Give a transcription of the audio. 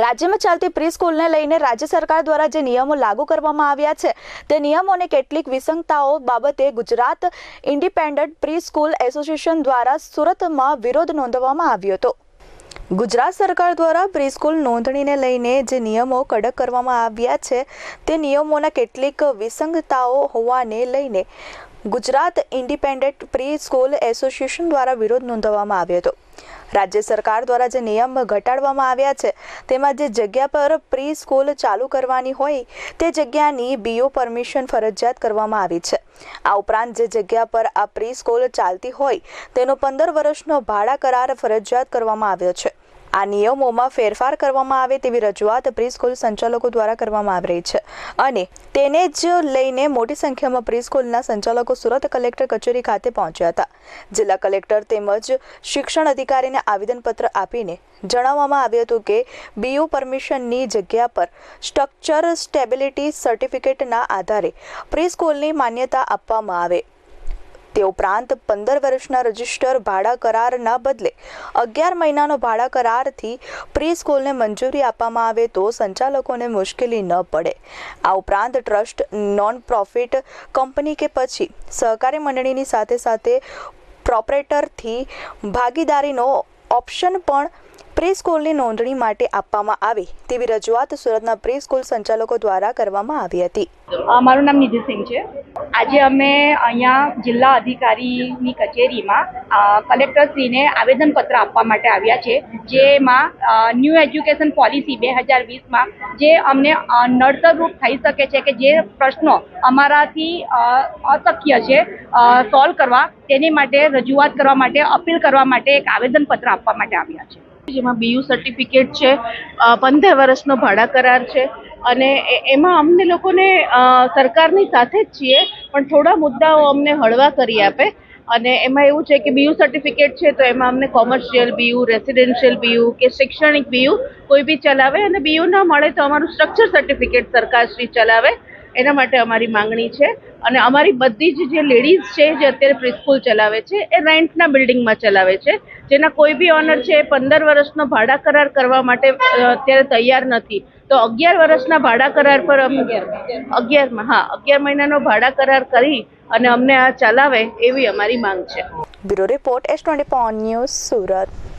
રાજ્યમાં ચાલતી પ્રી સ્કૂલને લઈને રાજ્ય સરકાર દ્વારા જે નિયમો લાગુ કરવામાં આવ્યા છે, તે નિયમોને કેટલીક વિસંગતાઓ બાબતે Gujarat independent pre school association દ્વારા સુરતમાં વિરોધ નોંધવામાં આવ્યો હતો. ગુજરાત સરકાર દ્વારા પ્રીસ્કૂલ નોંધણીને લઈને જે નિયમો કડક કરવામાં આવ્યા છે, તે નિયમોના કેટલીક વિસંગતાઓ હોવાને લઈને Gujarat independent pre school association દ્વારા વિરોધ નોંધવામાં આવ્યો હતો. રાજ્ય સરકાર દ્વારા જે નિયમ ઘટાડવામાં આવ્યા છે, તેમાં જે જગ્યા પર પ્રી સ્કૂલ ચાલુ કરવાની હોય, તે જગ્યાની બીઓ પરમિશન ફરજિયાત કરવામાં આવી છે. આ ઉપરાંત જે જગ્યા પર આ પ્રી સ્કૂલ ચાલતી હોય, તેનો પંદર વર્ષનો ભાડા કરાર ફરજિયાત કરવામાં આવ્યો છે. આ નિયમોમાં ફેરફાર કરવામાં આવે તેવી રજૂઆત પ્રીસ્કૂલ સંચાલકો દ્વારા કરવામાં આવી રહી છે. અને તેને જ લઈને મોટી સંખ્યામાં પ્રીસ્કૂલના સંચાલકો સુરત કલેક્ટર કચેરી ખાતે પહોંચ્યા હતા. જિલ્લા કલેક્ટર તેમજ શિક્ષણ અધિકારીને આવેદનપત્ર આપીને જણાવવામાં આવ્યું હતું કે, બીયુ પરમિશનની જગ્યા પર સ્ટ્રક્ચર સ્ટેબિલિટી સર્ટિફિકેટના આધારે પ્રીસ્કૂલની માન્યતા આપવામાં આવે. તે ઉપરાંત પંદર વર્ષના રજિસ્ટર ભાડા કરારના બદલે અગિયાર મહિનાનો ભાડા કરારથી પ્રી સ્કૂલને મંજૂરી આપવામાં આવે તો સંચાલકોને મુશ્કેલી ન પડે. આ ઉપરાંત ટ્રસ્ટ નોન પ્રોફિટ કંપની કે પછી સહકારી મંડળીની સાથે સાથે પ્રોપરેટરથી ભાગીદારીનો ઓપ્શન પણ પ્રી સ્કૂલની નોંધણી માટે આપવામાં આવે તેવી રજૂઆત સુરતના પ્રી સ્કૂલ સંચાલકો દ્વારા કરવામાં આવી હતી. મારું નામ નિધિ સિંહ છે. આજે અમે અહીંયા જિલ્લા અધિકારીની કચેરીમાં કલેક્ટરશ્રીને આવેદનપત્ર આપવા માટે આવ્યા છે જેમાં ન્યૂ એજ્યુકેશન પોલિસી બે હજાર વીસમાં જે અમને નડતરરૂપ થઈ શકે છે કે જે પ્રશ્નો અમારાથી અશક્ય છે સોલ્વ કરવા તેની માટે રજૂઆત કરવા માટે અપીલ કરવા માટે એક આવેદનપત્ર આપવા માટે આવ્યા છે. જેમાં બીયુ સર્ટિફિકેટ છે પંદર વર્ષનો ભાડા કરાર છે. અને એમાં અમને લોકોને સરકારની સાથે જ છીએ, પણ થોડા મુદ્દાઓ અમને હળવા કરી આપે. અને એમાં એવું છે કે બીયુ સર્ટિફિકેટ છે, તો એમાં અમને કોમર્શિયલ બીયુ રેસિડેન્શિયલ બીયુ કે શૈક્ષણિક બીયુ કોઈ બી ચલાવે. અને બીયુ ના મળે તો અમારું સ્ટ્રક્ચર સર્ટિફિકેટ સરકારશ્રી ચલાવે. એના માટે અમારી માંગણી છે. અને અમારી બધી જ જે લેડીઝ છે, જે અત્યારે પ્રિસ્કૂલ ચલાવે છે, એ રેન્ટના બિલ્ડિંગમાં ચલાવે છે. જેના કોઈ બી ઓનર છે, એ પંદર વર્ષનો ભાડા કરાર કરવા માટે અત્યારે તૈયાર નથી. તો અગિયાર વર્ષના ભાડા કરાર પર અગિયારમાં, હા, અગિયાર મહિનાનો ભાડા કરાર કરી અને અમને આ ચલાવે એવી અમારી માંગ છે. Bureau report S twenty news Surat.